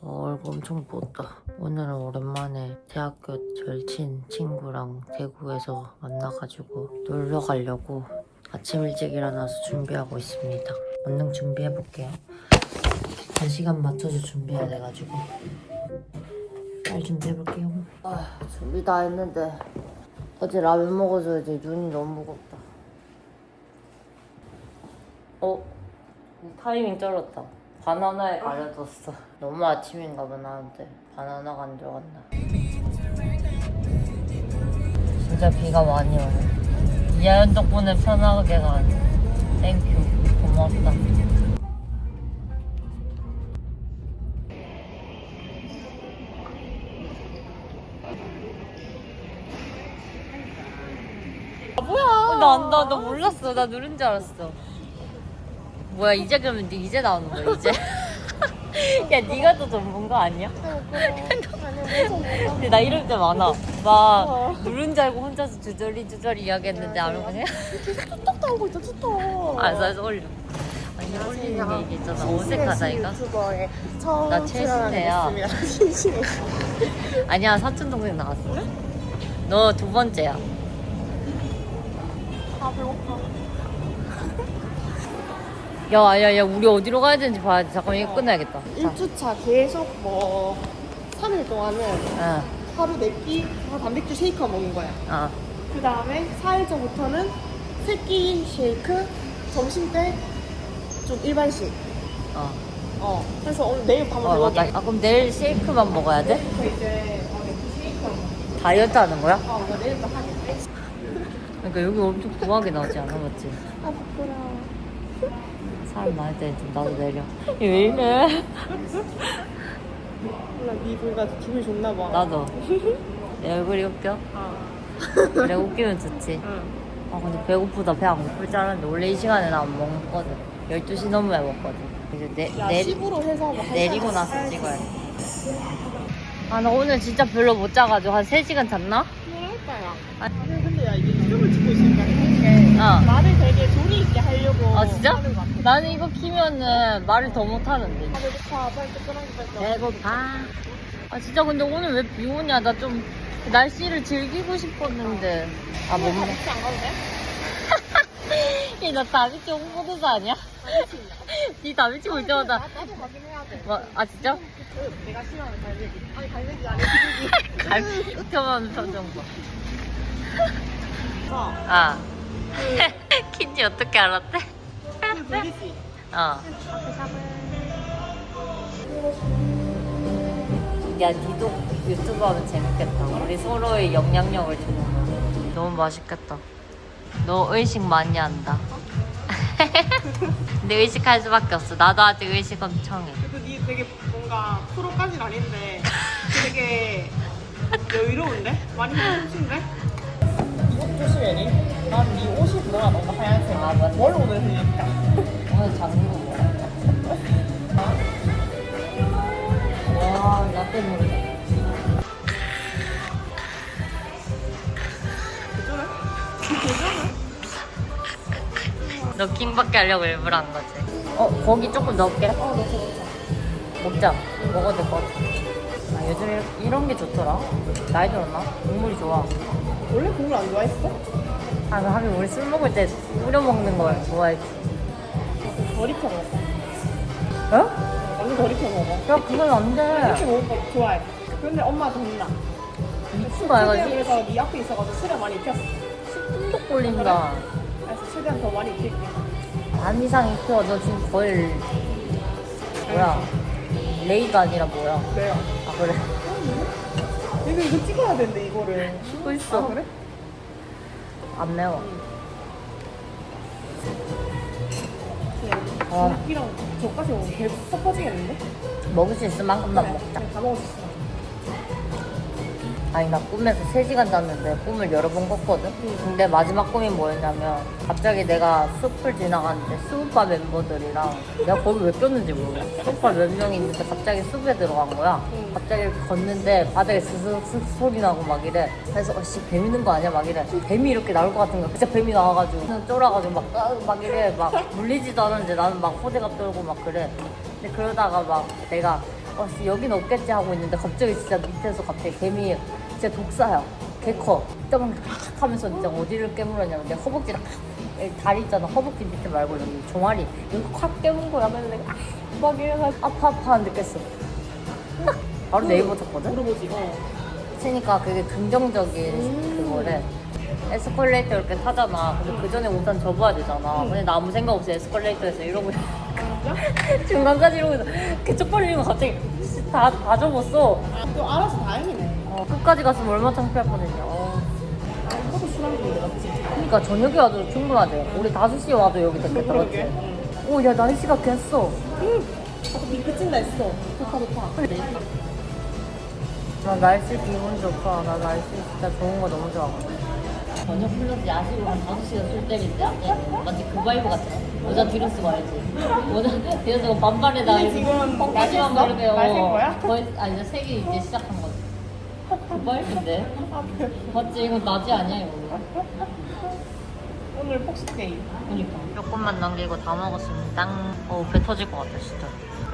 어, 얼굴 엄청 부었다. 오늘은 오랜만에 대학교 절친 친구랑 대구에서 만나가지고 놀러 가려고 아침 일찍 일어나서 준비하고 있습니다. 얼른 준비해볼게요. 1시간 맞춰서 준비해야 돼가지고 잘 준비해볼게요. 아, 준비 다 했는데 어제 라면 먹어서 이제 눈이 너무 무겁다. 어? 타이밍 쩔었다. 바나나에 가려졌어. 너무 아침인가 봐 나한테. 바나나가 안 들어갔나. 진짜 비가 많이 오네. 이하연 덕분에 편하게 가네. 땡큐. 고맙다. 뭐야? 어, 나 안다. 나 몰랐어. 나 누른 줄 알았어. 뭐야 이제 그러면 네 이제 나오는 거야 이제? 야 네가 더 전문 거 아니야? 근데 나 이럴 때 많아. 막 누른 줄 알고 혼자서 주저리 주저리 이야기했는데 안 오고 그냥 툭툭 하고 있어 툭툭. 알았어 알았어 올려. 아니 올리는 게 이게 있잖아. 어색하다 이거. 나. 최신애. 아니야 사촌 동생 나왔어. 너 두 번째야. 아 배고파. 야 야 야 우리 어디로 가야 되는지 봐야지. 잠깐만 이거 끝나야겠다. 자, 1주차 계속 뭐 3일 동안은 응, 하루 4끼 단백질 쉐이커 먹는 거야. 어. 그 다음에 4일 전부터는 3끼 쉐이크, 점심 때 좀 일반식. 어. 어. 그래서 오늘 내일 밤을 어, 맞다. 아, 그럼 내일 쉐이크만 먹어야 돼? 그 이제 어, 네, 쉐이커. 다이어트 하는 거야? 어, 나 내일도 하겠네. 그러니까 여기 엄청 부하게 나오지 않아, 맞지? 아 부끄러워. 사람 많을 때 좀 나도 내려. 얘왜 이래? 몰라, 네 보니까 기분이 좋나 봐. 나도. 내 얼굴이 웃겨? 아. 그래, 웃기면 좋지. 응. 아, 근데 배고프다. 배 안 고플 줄 알았는데, 원래 이 시간에 나 안 먹거든. 12시 넘어야 먹거든. 이제 내, 야, 내, 10으로 해서 뭐 내리고 나서 찍어야 돼. 아, 나 오늘 진짜 별로 못 자가지고 한 3시간 잤나? 어. 말을 되게 조리 있게 하려고 아, 진짜? 하는 것 같아. 나는 이거 키면은 말을 더 못하는데. 아 배고파 빨리 뜨끈하게 빨리 배고파. 아 진짜 근데 오늘 왜 비 오냐? 나 좀 날씨를 즐기고 싶었는데. 아못 먹. 같이 안 가도 돼? 얘나 다비치 홍보대사 아니야? 니 다비치 볼 때마다. 나, 나도 가긴 해야 돼 뭐, 아 진짜? 그, 내가 싫어하는 갈매기 아니 갈매기 아니 비둘기 갈비 켜만 표정 봐. 어, 아. 킨지 어떻게 알았대? 어. 야, 니도 유튜브 하면 재밌겠다. 우리 서로의 영향력을 주는 거. 너무 맛있겠다. 너 의식 많이 한다. 근데 의식할 수밖에 없어. 나도 아직 의식 엄청 해. 그래도 니 되게 뭔가 프로까진 아닌데 되게 여유로운데? 많이 힘신데? 옷 조심해 니? 난 네 옷이 뭐가 너무 하얀색 아, 맞네. 뭘 오늘 흘릴까? 오늘 장르 뭐야? 와, 나 때문에. 괜찮아? 괜찮아? 너 킹받게 하려고 일부러 한 거지. 어, 고기 조금 넣을게. 어, 너 저거 먹자. 먹어도 될 것 같아. 아, 요즘 에 이런 게 좋더라. 나이 들었나? 국물이 좋아. 원래 국물 안 좋아했어? 아, 하긴 우리 술 먹을 때 우려 먹는 걸 좋아했지. 더 익혀 먹어 어? 더 익혀 먹어 야, 그건 안 이렇게 돼. 먹는 거 좋아해 근데 엄마도 혼나 미친 거 아이가 그래서 네 앞에 있어가지고 술에 많이 익혔어 중독 걸린다. 그래서 최대한 더 많이 익힐게 반 이상 익혀. 너 지금 거의 뭐야? 레이가 아니라 뭐야? 그래요 아 그래. 이거 이거 찍어야 되는데 이거를 찍고 있어. 아 그래? 안 매워. 아. 이랑 저까지 먹으면 배 퍽퍼지겠는데? 먹을 수 있을 만큼만 먹자. 다 먹을 수 있어 아니 나 꿈에서 3시간 잤는데 꿈을 여러 번 꿨거든? 근데 마지막 꿈이 뭐였냐면 갑자기 내가 숲을 지나가는데 수우파 멤버들이랑 내가 거기 왜 꼈는지 모르겠어 수우파 몇 명이 있는데 갑자기 숲에 들어간 거야. 응. 갑자기 걷는데 바닥에 스스스 소리 나고 막 이래. 그래서 어씨 뱀 있는 거 아니야? 막 이래. 뱀이 이렇게 나올 것 같은 거야. 진짜 뱀이 나와가지고 그냥 쫄아가지고 막, 아, 막 이래. 막 물리지도 않았는데 나는 막 호들갑 떨고 막 그래. 근데 그러다가 막 내가 와 씨, 여긴 없겠지 하고 있는데 갑자기 진짜 밑에서 갑자기 개미 진짜 독사야 개커 딱 하면서 진짜 어디를 깨물었냐면 내 허벅지랑 여기 다리 있잖아 허벅지 밑에 말고 여기 종아리 여기 확 깨문 거야 그래서 내가 아, 막 이래가지고 아파 아파 느꼈어 바로 네이버 쳤거든? 물어보지. 어. 치니까 그게 긍정적인 그거래. 에스컬레이터 이렇게 타잖아. 근데 그 전에 우선 접어야 되잖아. 근데 나 아무 생각 없이 에스컬레이터에서 이러고 중간까지 이러고 있어. 개쪽팔리면 갑자기 다, 다 접었어. 아, 또 알아서 다행이네. 어, 끝까지 갔으면 얼마나 창피할 뻔했냐. 어. 이것도 술한 건데 맞지? 그러니까 저녁에 와도 충분하대. 우리 5시에 와도 여기 됐겠다, 그러게. 맞지? 오, 야, 날씨가. 응. 아까 비 그친다 했어. 좋다 좋다. 나 날씨 기분 좋다. 나 날씨 진짜 좋은 거 너무 좋아. 저녁 플러스 야식으로 한 5시간 술 때릴 때 마치 그 바이브 같아. 모자 뒤로 쓰고 알지? 모자 뒤로 쓰고 반팔에다 근데 지금 날샜 거야? 거의 아니 이제 색이 이제 시작한 거지. 아, 배- 맞지? 이건 낮이 아니야 이거. 오늘 데이. 그니까. 조금만 남기고 다 먹었습니다. 어, 배 터질 것 같아, 진짜.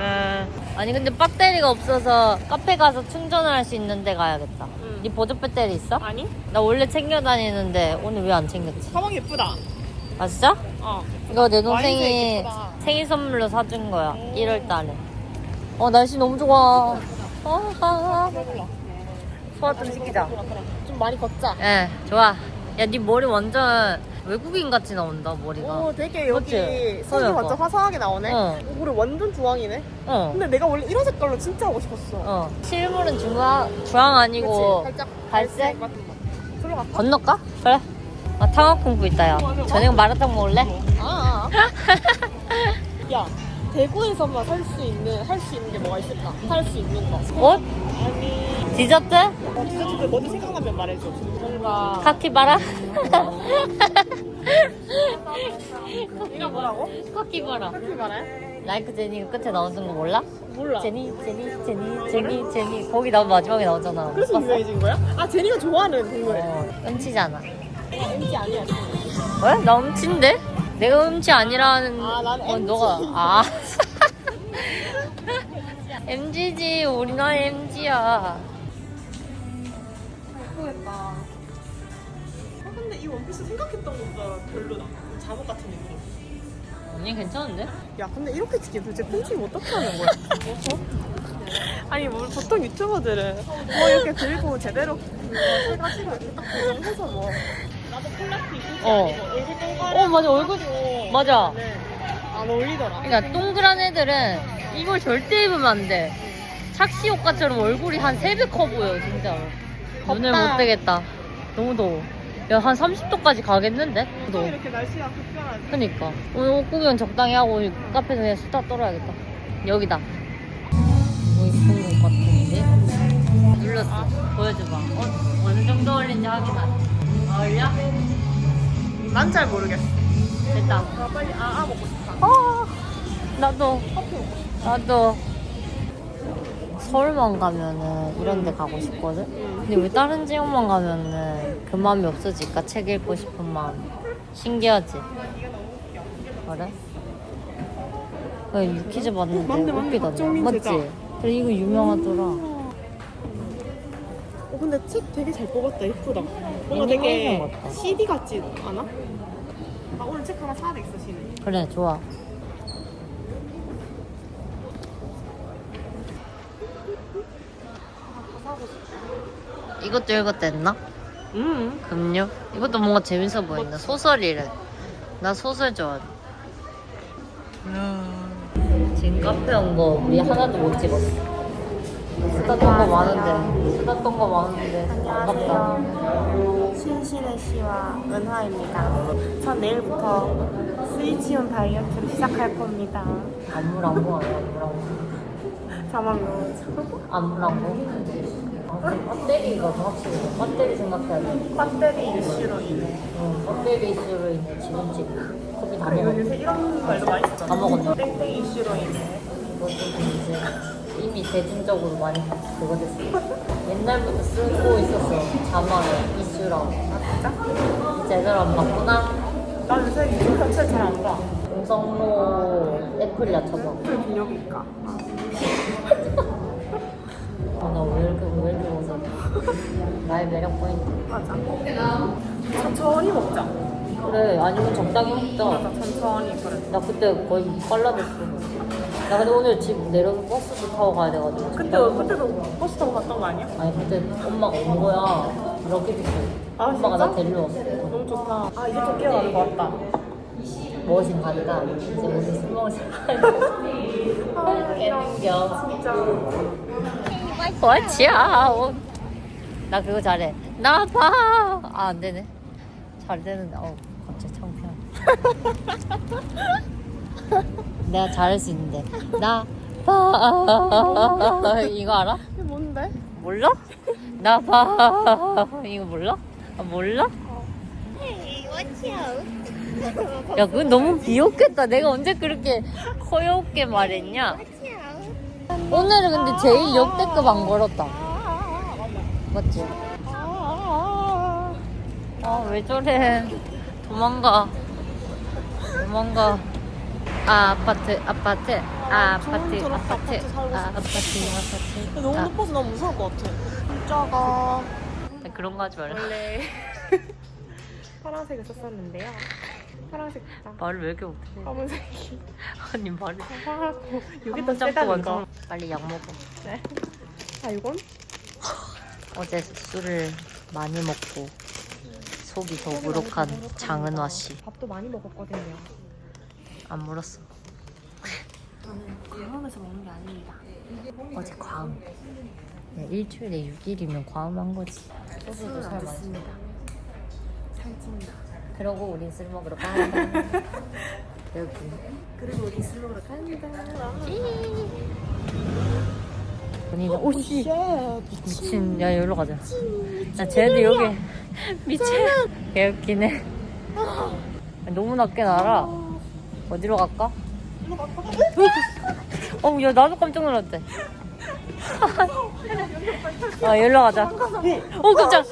에... 아니, 근데 배터리가 없어서 카페 가서 충전을 할 수 있는 데 가야겠다. 응. 네 보조 배터리 있어? 아니? 나 원래 챙겨 다니는데 오늘 왜 안 챙겼지? 가방 예쁘다. 아, 진짜? 어. 이거 내 와인색 동생이 예쁘다. 생일 선물로 사준 거야. 오. 1월 달에. 어, 날씨 너무 좋아. 어, 아, 아. 몰라. 소화 좀 시키자. 좀 많이 걷자. 예, 좋아. 야, 네 머리 완전 외국인 같이 나온다, 머리가. 오, 되게 여기 그치? 그러니까. 완전 화사하게 나오네. 어. 우리 완전 주황이네. 어. 근데 내가 원래 이런 색깔로 진짜 하고 싶었어. 어. 실물은 주황, 주황 아니고 그치? 살짝 갈색? 같은 거. 들어 갈까? 건널까? 그래. 아, 탕화 공부 있다, 야. 저녁 마라탕 먹을래? 아, 아. 야, 대구에서만 살 수 있는 할 수 있는 게 뭐가 있을까? 살 수 있는 거. 옷? 아니, 디저트? 어, 디저트 먼저 생각나면 말해줘. 뭔가 카키바라? 이거 뭐라고? 카키바라. 말해? 라이크 제니가 끝에 나오는 거 몰라? 몰라. 제니, 제니, 제니, 제니, 제니. 거기 나 마지막에 나오잖아. 그래서 봤어? 유명해진 거야? 아, 제니가 좋아하는 동물. 어, 음치잖아. 왠지 아니야. 왜? 나 음치인데? 내가 음치 아니라는 아, 난 건 MG. 너가 아 MG지 우리나라 MG야 예쁘겠다. 아, 근데 이 원피스 생각했던 것보다 별로다. 잠옷 같은 느낌. 언니 괜찮은데? 야, 근데 이렇게 찍기 도대체 폰팅 어떻게 하는 거야? 아니, 뭐 보통 유튜버들은 뭐 이렇게 들고 제대로 그거 해가지고 이렇게 딱 고정해서 뭐. 콜라티 굳이 어. 아니고 얼굴 동그랗게 어 맞아. 얼굴 맞아. 네. 안 어울리더라. 그러니까 동그란 애들은 이걸 절대 입으면 안 돼. 착시 효과처럼 얼굴이 한 3배 커 보여 진짜로 눈을 덥다. 못 뜨겠다. 너무 더워. 야 한 30도까지 가겠는데? 또 더워 이렇게 날씨가 급변하지. 그니까. 오늘 옷 구경 적당히 하고 카페에서 그냥 수다 떨어야겠다. 여기다. 뭐 이쁜 것 같은데? 눌렀어. 보여줘봐. 어, 어느 정도 걸린지 확인하자 어울려? 난 잘 모르겠어. 됐다 나 빨리 아아 먹고 싶다. 어 나도 커피 먹고 싶다. 나도 서울만 가면은 이런 데 가고 싶거든? 근데 왜 다른 지역만 가면은 그 마음이 없어질까? 책 읽고 싶은 마음 신기하지? 그래? 야, 유퀴즈 봤는데. 웃기다 맞지? 그래 이거 유명하더라 어 근데 책 되게 잘 뽑았다 예쁘다 뭔가 되게 애니메이션 같다. CD 같지 않아? 아 오늘 책 하나 사야 되겠어 CD 그래 좋아 이것도 읽었댔나? 음 금요? 이것도 뭔가 재밌어 보인다. 소설이래. 나 소설 좋아해. 지금 카페 온 거 우리 하나도 못 찍었어. 수다 떤거 많은데. 수다 떤거 많은데. 아깝다. 신신의 씨와 은하입니다 전 내일부터 스위치온 다이어트를 시작할 겁니다 안무랑고 아니야, 안무랑고. 자막로 안무랑고. 배터리가 더 확실해. 배터리 생각해야 돼. 배터리 이슈로 인해 응, 배터리 이슈로 인해 지금 지금 커피 다 그리고 먹었어. 요새 이런 말도 많이 다 쓰잖아 먹었네. 땡땡 이슈로 인해 이것도 이제 이미 대중적으로 많이 그거 됐어. 옛날부터 쓰고 있었어. 자막을 이슈라고. 진짜? 이제 애들 안 봤구나. 난 요새 유튜브 자체 잘안 봐. 공성로 애플이야 저거. 그 비력일까? 아나왜 이렇게 왜 이렇게 웃어? 나의 매력 포인트. 맞아. 천천히 먹자. 그래 아니면 적당히 먹자. 맞아, 천천히 그래. 나 그때 거의 빨라졌어. 나 근데 오늘 집 내려서 버스도 타고 가야 돼가지고. 그때 그때도 버스 타고 갔던 거 아니야? 아니 그때 엄마가 온 거야. 럭키비스. 아, 엄마가 진짜? 나 데리러 왔어. 너무 좋다. 아 이제 좀 깨어나는 것 같다. 무엇인 가니까 이제 우리 술 먹을 아, 겨. 진짜. 와치아웃. 나 그거 잘해. 나 봐. 아, 안 되네. 잘 되는데. 어, 갑자기 창피하네. 내가 잘할 수 있는데. 나 봐. 이거 알아? 이게 뭔데? 몰라? 나 봐. 이거 몰라? 아, 몰라? 야, 그건 너무 비웃겠다. 내가 언제 그렇게 커엽게 말했냐? 오늘은 근데 제일 역대급 안 걸었다. 맞지? 아, 왜 저래. 도망가. 도망가. 아, 아파트, 아파트. 아, 아파트, 드랍 아파트. 아파트 살고 아, 아파트, 아파트. 너무 아, 높아서 너무 무서울 것 같아. 진짜가 그런 거 하지 말라. 원래 파란색을 썼었는데요. 파란색 말을 왜 이렇게 못해? 검은색이 아니, 말을. 하고 여기 한더 문장 세다는 거. 빨리 약 먹어. 네. 아 이건 어제 술을 많이 먹고 속이 더부룩한 장은화 씨. 밥도 많이 먹었거든요. 안 물었어. 저는 과음에서 먹는 게 아닙니다. 어제 과음. 네, 일주일에 6일이면 과음한 거지. 소주도 살 많이. 살찐다. 그러고 우린 술 먹으러 가. 여기. 그리고 우리 술 먹으러 간다. 본인은 오씨 쉣. 미친. 야 여기로 가자. 야 쟤네들 여기 미친. 개 웃기네. 너무 낮게 날아. 어디로 갈까? 어우 야 나도 깜짝 놀랐대. 아 여기로 가자. 어 깜짝.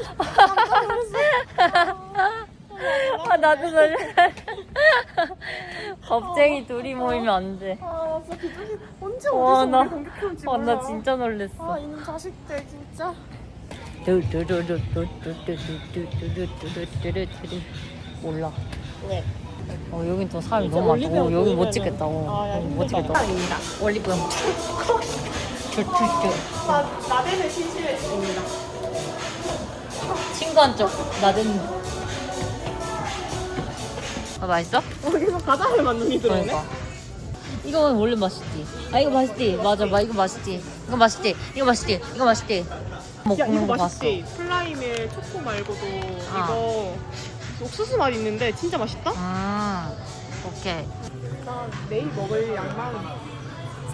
아 나도 놀래. 겁쟁이 둘이 모이면 안 돼. 아 진짜 언제 와, 어디서 나- 우리 공격해올지 아, 몰라. 나 진짜 놀랬어. 아 이놈 자식들 진짜. 뚜뚜루루뚜뚜뚜뚜뚜뚜뚜뚜뚜뚜뚜. 몰라. 네. 어 여긴 또 사람이 너무 많다. 어, 여기 못 찍겠다. 어, 아, 야, 여기 못 힘들다. 찍겠다. 입니다. 올리브영. 뚜뚜뚜. 나 나대는 심심했습니다. 친구 한 쪽 나den. 아 맛있어? 여기서 바다를 만눈이 들어오네. 그러니까. 이거 원래 맛있지. 아 이거 맛있지. 맞아, 마 이거 맛있지. 이거 맛있지. 이거 맛있지. 이거 맛있지. 먹는 야 이거 거 봤어. 맛있지? 플라임의 초코 말고도 아. 이거 옥수수 맛 있는데 진짜 맛있다? 음, 오케이. 나 내일 먹을 양만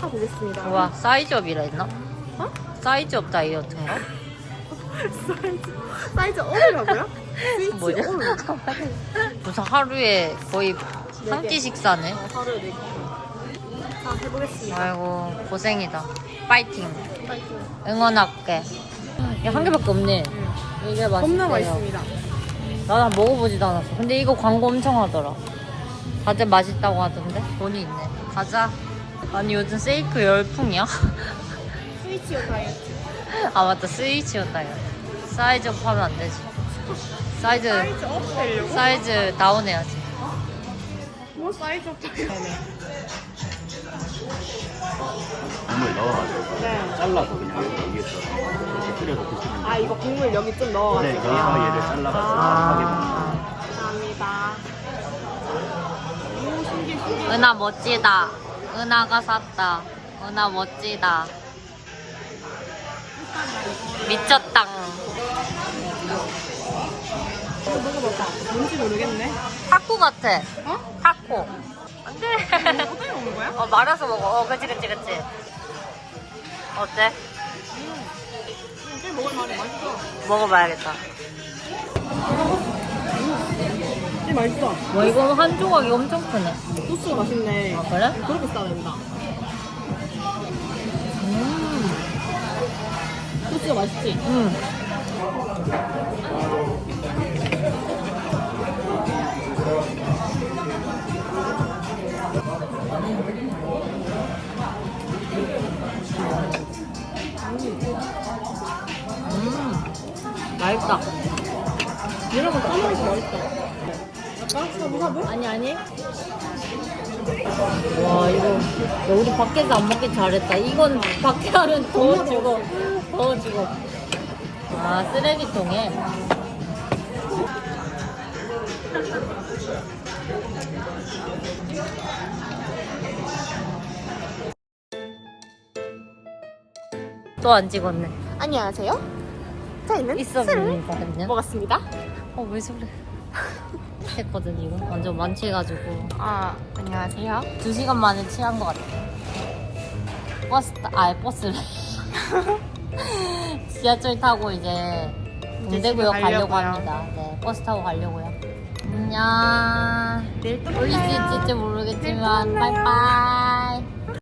사보겠습니다. 우와 사이즈업이라 했나? 어? 사이즈업 다이어트인가? 사이즈 사이즈 어이라고요? 스위치 뭐냐? 어이. 무슨 하루에 거의 한네 개. 식사네. 어, 하루에 네 개. 자 해보겠습니다. 아이고 고생이다. 파이팅. 파이팅. 응원할게. 이게 한 개밖에 없네. 이게 맛있대요. 겁나 맛있습니다. 나는 먹어보지도 않았어. 근데 이거 광고 엄청 하더라. 다들 맛있다고 하던데? 돈이 있네. 가자. 아니 요즘 세이크 열풍이야? 스위치오 다이어트. 아 맞다 스위치였다요. 사이즈 업 하면 안 되지. 사이즈 사이즈 업 되려고? 사이즈 다운 해야지. 뭐 사이즈 업 다이어트? 국물 넣어가지고 네. 잘라서 그냥 여기에서 이렇게 끓여서 드시면 돼요. 아 이거 국물 여기 좀 네, 넣어가지고. 여기서 얘를 잘라가지고 하게 됩니다. 감사합니다. 오 신기 신기. 은하 멋지다. 은하가 샀다. 은하 멋지다. 미쳤당. 이거 먹어봐봐. 뭔지 모르겠네. 타코 같아. 어? 타코. 안 돼. 어떻게 먹는 거야? 어, 말아서 먹어. 어, 그치, 그치, 그치. 어때? 꽤 먹을 만해 맛있어. 먹어봐야겠다. 꽤 맛있어. 와, 이거 한 조각이 엄청 크네. 소스가 맛있네. 아, 그래? 그렇게 싸낸다. 음. 소스가 맛있지? 음. 음. 맛있다. 이런 거 까먹어서 맛있다. 할까? 사부 사부? 아니 아니. 와 이거 야, 우리 밖에서 안 먹기 잘했다. 이건 밖에 하면 더 주고 더 주고. 아 쓰레기통에. 또 안 찍었네. 안녕하세요. 저희는 있었거든요. 먹었습니다. 어왜 저래? 했거든 이거 완전 만취해가지고 아 안녕하세요. 두 시간 만에 취한 것 같아. 버스 타, 아 버스를 지하철 타고 이제 동대구역 집에 가려고 가려고요. 합니다. 네 버스 타고 가려고요. 안녕. 내일 또 올릴 수 만나요. 있을지 모르겠지만 만나요. 바이바이.